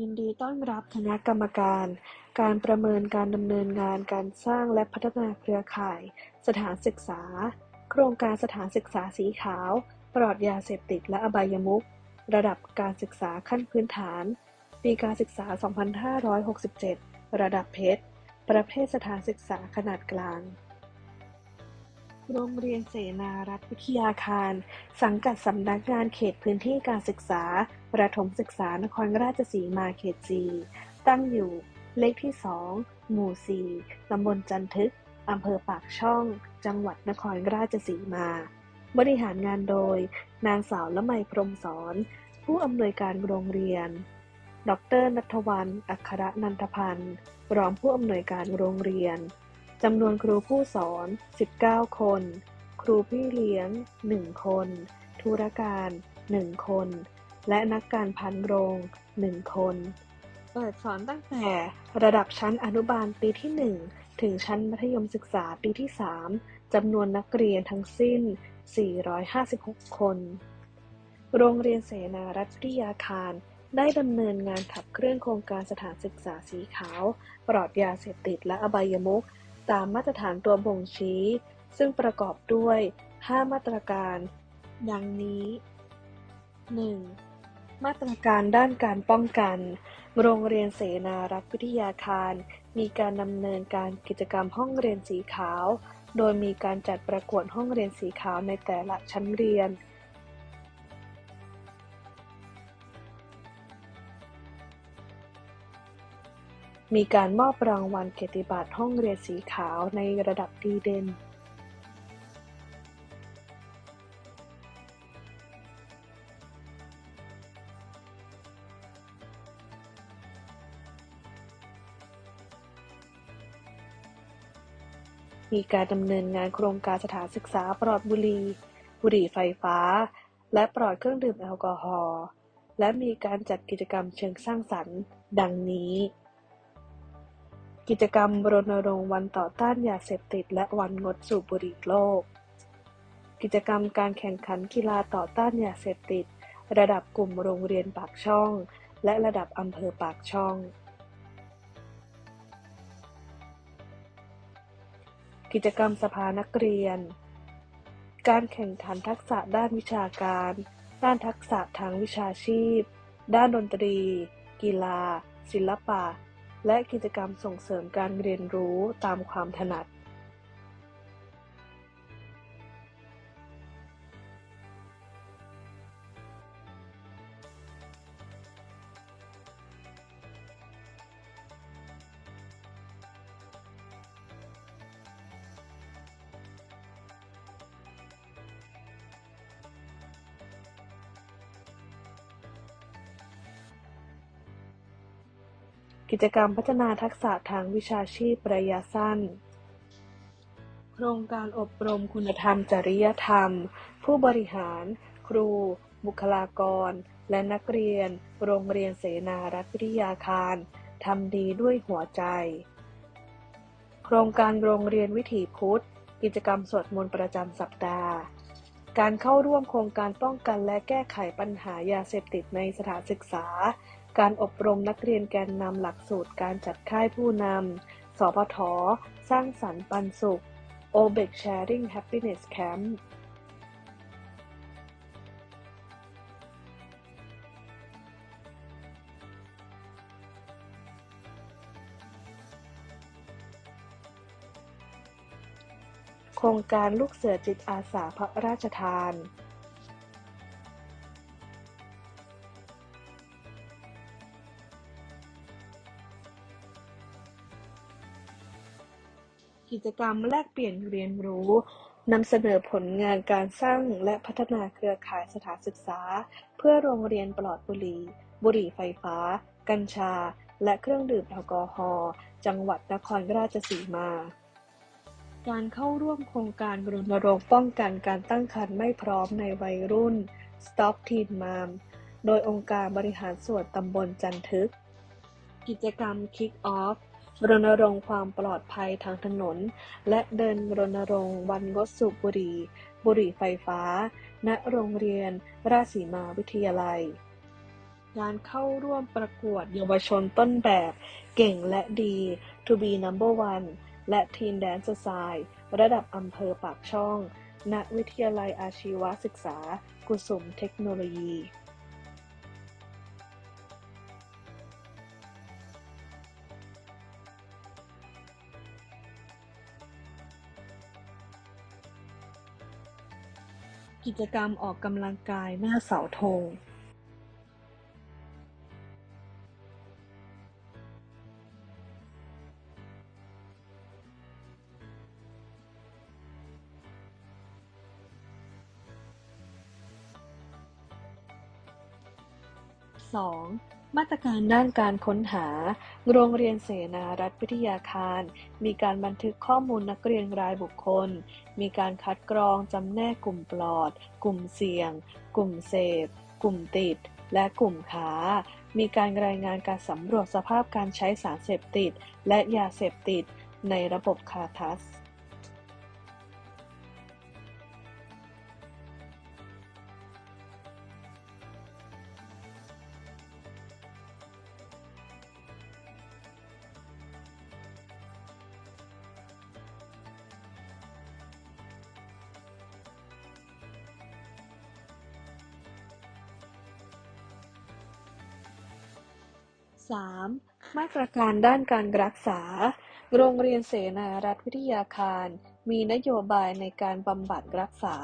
ยินดีต้อนรับคณะกรรมการการประเมินการดำเนินงานการสร้างและพัฒนาเครือข่าย สถานศึกษา โครงการสถานศึกษาสีขาว ปลอดยาเสพติดและอบายมุขระดับการศึกษาขั้นพื้นฐาน ปีการศึกษา 2567 ระดับเพชร ประเภทสถานศึกษาขนาดกลาง โรงเรียนเสนารัฐวิทยาคาร สังกัดสำนักงานเขตพื้นที่การศึกษา ประถมศึกษานครราชสีมาเขตจีตั้งอยู่เลขที่ 2 หมู่ 4 ตำบลจันทึก อำเภอปากช่อง จังหวัดนครราชสีมา บริหารงานโดย นางสาวละไมพรมสอน ผู้อำนวยการโรงเรียน ดรนัทวัน อัครนันทพันธ์ รองผู้อำนวยการโรงเรียน จำนวนครูผู้สอน 19 คน ครูพี่เลี้ยง 1 คน ธุรการ 1 คน และนักการพันโรง 1 คน เปิดสอนตั้งแต่ระดับชั้นอนุบาลปีที่ 1 ถึงชั้นมัธยมศึกษาปีที่ 3 จำนวนนักเรียนทั้งสิ้น 456 คน โรงเรียนเสนารัฐวิทยาคารได้ดำเนินงานขับเคลื่อนโครงการสถานศึกษาสีขาว ปลอดยาเสพติดและอบายมุข ตามมาตรฐานตัวบ่งชี้ ซึ่งประกอบด้วย 5 มาตรการ ดังนี้ 1. มาตรการด้านการป้องกัน โรงเรียนเสนารัฐวิทยาคาร มีการดำเนินการกิจกรรมห้องเรียนสีขาว โดยมีการจัดประกวดห้องเรียนสีขาวในแต่ละชั้นเรียน มีการมอบรางวัลเกียรติบัตรห้องเรียนสีขาวในระดับดีเด่นมีการดำเนินงานโครงการสถานศึกษาปลอดบุหรี่ บุหรี่ไฟฟ้า และปลอดเครื่องดื่มแอลกอฮอล์ และมีการจัดกิจกรรมเชิงสร้างสรรค์ ดังนี้ กิจกรรมรณรงค์วันต่อต้านยาเสพติด และวันงดสูบบุหรี่โลก กิจกรรมการแข่งขันกีฬาต่อต้านยาเสพติด ระดับกลุ่มโรงเรียนปากช่อง และระดับอำเภอปากช่อง กิจกรรมสภานักเรียน การแข่งขันทักษะด้านวิชาการ ด้านทักษะทางวิชาชีพ ด้านดนตรี กีฬา ศิลปะ และกิจกรรมส่งเสริมการเรียนรู้ตามความถนัด กิจกรรมพัฒนาทักษะทางวิชาชีพระยะสั้น โครงการอบรมคุณธรรมจริยธรรม ผู้บริหาร ครู บุคลากร และนักเรียน โรงเรียนเสนารัฐวิทยาคารทำดีด้วยหัวใจ โครงการโรงเรียนวิถีพุทธ กิจกรรมสวดมนต์ประจำสัปดาห์ การเข้าร่วมโครงการป้องกันและแก้ไขปัญหายาเสพติดในสถานศึกษา การอบรมนักเรียนแกนนำหลักสูตรการจัดค่ายผู้นำ สพท สร้างสรรค์ปันสุข OBEC Sharing Happiness Camp โครงการลูกเสือจิตอาสาพระราชทาน กิจกรรมแลกเปลี่ยนเรียนรู้นำเสนอผลงานการสร้างและพัฒนาเครือข่ายสถานศึกษา เพื่อโรงเรียนปลอดบุหรี่ บุหรี่ไฟฟ้า กัญชา และเครื่องดื่มแอลกอฮอล์จังหวัดนครราชสีมา การเข้าร่วมโครงการรณรงค์ป้องกันการตั้งครรภ์ไม่พร้อมในวัยรุ่น Stop Teen Mom โดยองค์การบริหารส่วนตำบลจันทึก กิจกรรม Kick Off รณรงค์ความปลอดภัยทางถนน และเดินรณรงค์วันงดสูบบุหรี่ บุหรี่ไฟฟ้า ณ โรงเรียน ราชสีมาวิทยาลัย การเข้าร่วมประกวดเยาวชนต้นแบบ เก่งและดี To be number one และ Teen Dance Society ระดับอำเภอปากช่อง ณ วิทยาลัยอาชีวศึกษา กุสุมเทคโนโลยี กิจกรรมออกกำลังกายหน้าเสาธง 2. มาตรการด้านการค้นหา โรงเรียนเสนารัฐวิทยาคาร มีการบันทึกข้อมูลนักเรียนรายบุคคล มีการคัดกรองจำแนกกลุ่มปลอด กลุ่มเสี่ยง กลุ่มเสพ กลุ่มติด และกลุ่มค้า มีการรายงานการสำรวจสภาพการใช้สารเสพติด และยาเสพติดในระบบคาทัส 3. มาตรการด้านการรักษา โรงเรียนเสนารัฐวิทยาคาร มีนโยบายในการบำบัดรักษา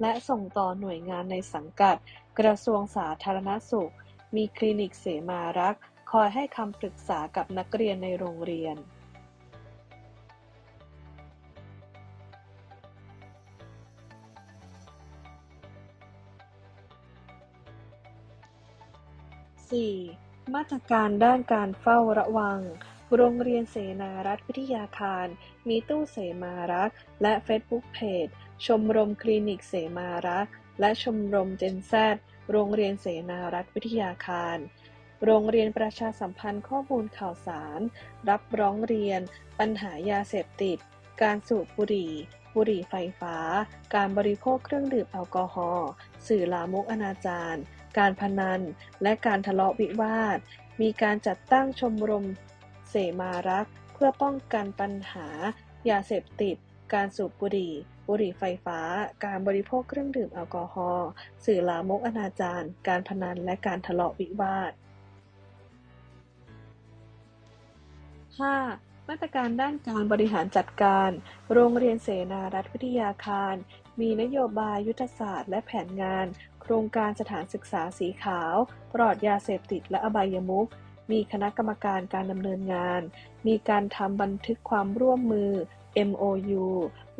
และส่งต่อหน่วยงานในสังกัด กระทรวงสาธารณสุข มีคลินิกเสมารัก คอยให้คำปรึกษากับนักเรียนในโรงเรียน 4. มาตรการด้านการเฝ้าระวัง โรงเรียนเสนารัฐวิทยาคาร มีตู้เสมารักษ์ และเฟซบุ๊กเพจ ชมรมคลินิกเสมารักษ์ และชมรมเจนแซดโรงเรียนเสนารัฐวิทยาคาร โรงเรียนประชาสัมพันธ์ข้อมูลข่าวสาร รับร้องเรียน ปัญหายาเสพติด การสูบบุหรี่ บุหรี่ไฟฟ้า การบริโภคเครื่องดื่มแอลกอฮอล์ สื่อลามกอนาจาร การพนัน และการทะเลาะวิวาท มีการจัดตั้งชมรมเสมารัก เพื่อป้องกันปัญหา ยาเสพติด การสูบบุหรี่ บุหรี่ไฟฟ้า การบริโภคเครื่องดื่มแอลกอฮอล์ สื่อลามกอนาจาร การพนัน และการทะเลาะวิวาท 5. มาตรการด้านการบริหารจัดการ โรงเรียนเสนารัฐวิทยาคาร มีนโยบายยุทธศาสตร์และแผนงาน ครงการสถานศึกษาสีขาว ปลอดยาเสพติดและอบายมุขมีคณะกรรมการการดำเนินงาน มีการทำบันทึกความร่วมมือ MOU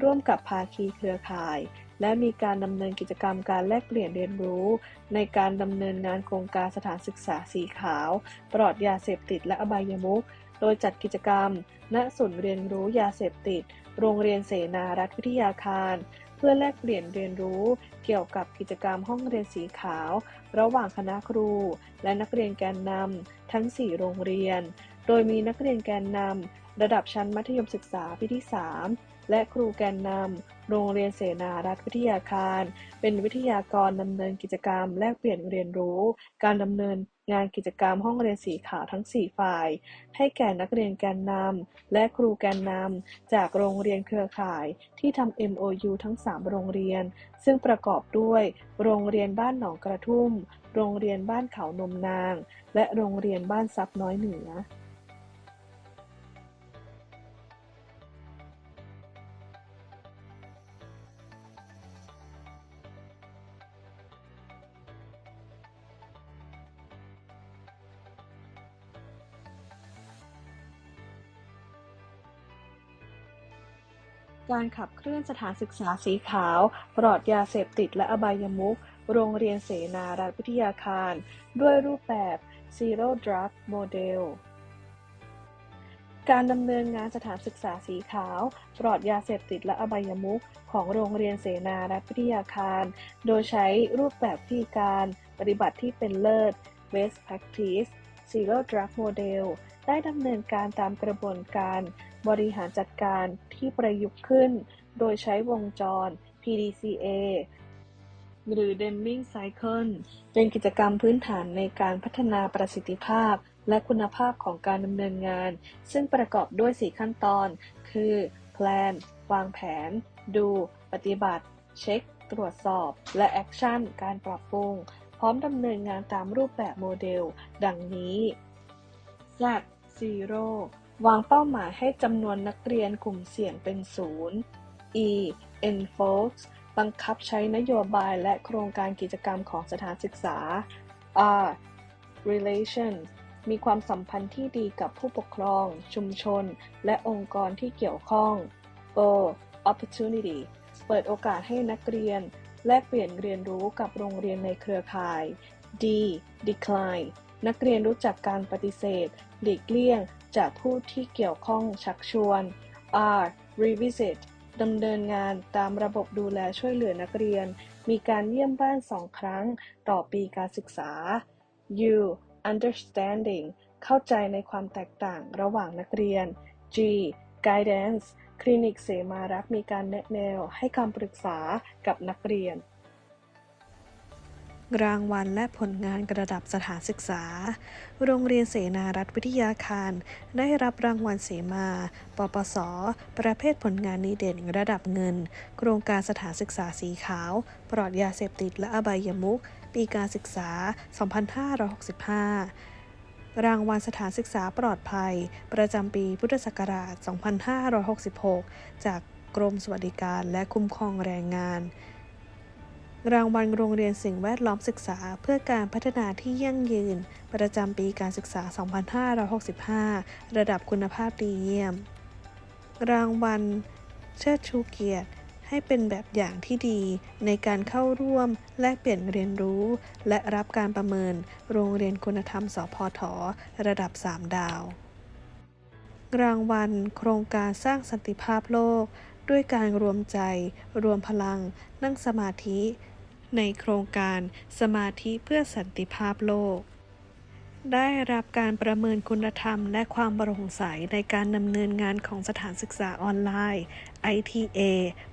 ร่วมกับภาคีเครือข่าย และมีการดำเนินกิจกรรมการแลกเปลี่ยนเรียนรู้ ในการดำเนินงานโครงการสถานศึกษาสีขาว ปลอดยาเสพติดและอบายมุขโดยจัดกิจกรรม ณ ศูนย์เรียนรู้ยาเสพติด โรงเรียนเสนารัฐวิทยาคาร เพื่อแลกเปลี่ยนเรียนรู้เกี่ยวกับกิจกรรมห้องเรียนสีขาว ระหว่างคณะครู และนักเรียนแกนนำทั้ง 4 โรงเรียน โดยมีนักเรียนแกนนำระดับชั้นมัธยมศึกษาปีที่ 3 และครูแกนนำโรงเรียนเสนารัฐวิทยาคาร เป็นวิทยากรดำเนินกิจกรรม แลกเปลี่ยนเรียนรู้ การดำเนิน งานกิจกรรมห้องเรียนสีขาวทั้ง 4 ฝ่าย ให้แก่นักเรียนแกนนำและครูแกนนำจากโรงเรียนเครือข่ายที่ทำ MOU ทั้ง 3 โรงเรียน ซึ่งประกอบด้วย โรงเรียนบ้านหนองกระทุ่ม โรงเรียนบ้านเขานมนาง และโรงเรียนบ้านซับน้อยเหนือ การขับเคลื่อนสถานศึกษาสีขาว ปลอดยาเสพติดและอบายมุข โรงเรียนเสนารัฐวิทยาคาร ด้วยรูปแบบ Zero Drug Model การดำเนินงานสถานศึกษาสีขาว ปลอดยาเสพติดและอบายมุขของโรงเรียนเสนารัฐวิทยาคาร โดยใช้รูปแบบวิธีการปฏิบัติที่เป็นเลิศ Best Practice Zero Drug Model ได้ดำเนินการตามกระบวนการ บริหารจัดการที่ประยุกต์ขึ้น โดยใช้วงจร PDCA หรือ Deming Cycle เป็นกิจกรรมพื้นฐานในการพัฒนาประสิทธิภาพ และคุณภาพของการดำเนินงาน ซึ่งประกอบด้วย 4 ขั้นตอน คือ Plan วางแผน ดู ปฏิบัติ เช็ค ตรวจสอบ และ Action การปรับปรุง พร้อมดำเนินงานตามรูปแบบโมเดล ดังนี้ Z Zero วางเป้าหมายให้จำนวนนักเรียนกลุ่มเสี่ยงเป็นศูนย์ E Enforce บังคับใช้นโยบายและโครงการกิจกรรมของสถานศึกษา R Relations มีความสัมพันธ์ที่ดีกับผู้ปกครอง ชุมชน และองค์กรที่เกี่ยวข้อง O Opportunity เปิดโอกาสให้นักเรียน แลกเปลี่ยนเรียนรู้กับโรงเรียนในเครือข่าย D Decline นักเรียนรู้จักการปฏิเสธ หลีกเลี่ยง จากผู้ที่เกี่ยวข้องชักชวน R Revisit ดำเนินงานตามระบบดูแลช่วยเหลือนักเรียน มีการเยี่ยมบ้านสองครั้งต่อปีการศึกษา U Understanding เข้าใจในความแตกต่างระหว่างนักเรียน G Guidance คลินิกเสมารักมีการแนะแนวให้คำปรึกษากับนักเรียน รางวัลและผลงานระดับสถานศึกษา โรงเรียนเสนารัฐวิทยาคาร ได้รับรางวัลเสมา ปปส ประเภทผลงานดีเด่นระดับเงิน โครงการสถานศึกษาสีขาว ปลอดยาเสพติดและอบายมุขปีการศึกษา 2565รางวัลสถานศึกษาปลอดภัย ประจำปีพุทธศักราช 2566 จากกรมสวัสดิการและคุ้มครองแรงงาน รางวัลโรงเรียนสิ่งแวดล้อมศึกษา เพื่อการพัฒนาที่ยั่งยืน ประจำปีการศึกษา 2565 ระดับคุณภาพดีเยี่ยม รางวัลเชิดชูเกียรติให้เป็นแบบอย่างที่ดีในการเข้าร่วมแลกเปลี่ยนเรียนรู้ และรับการประเมิน โรงเรียนคุณธรรมสพทระดับ 3 ดาว รางวัล โครงการสร้างสันติภาพโลก ด้วยการรวมใจ รวมพลัง นั่งสมาธิ ในโครงการสมาธิเพื่อสันติภาพโลก ได้รับการประเมินคุณธรรมและความโปร่งใสในการดำเนินงานของสถานศึกษาออนไลน์ ITA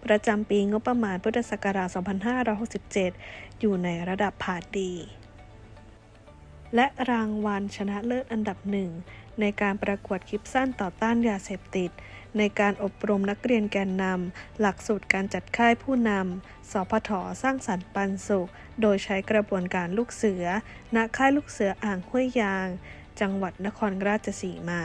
ประจำปีงบประมาณพุทธศักราช 2567 อยู่ในระดับผ่านดีและรางวัลชนะเลิศอันดับหนึ่งในการประกวดคลิปสั้นต่อต้านยาเสพติด ในการอบรมนักเรียนแกนนำ หลักสูตรการจัดค่ายผู้นำ สพทสร้างสรรค์ปันสุข โดยใช้กระบวนการลูกเสือ ณ ค่ายลูกเสืออ่างห้วยยาง จังหวัดนครราชสีมา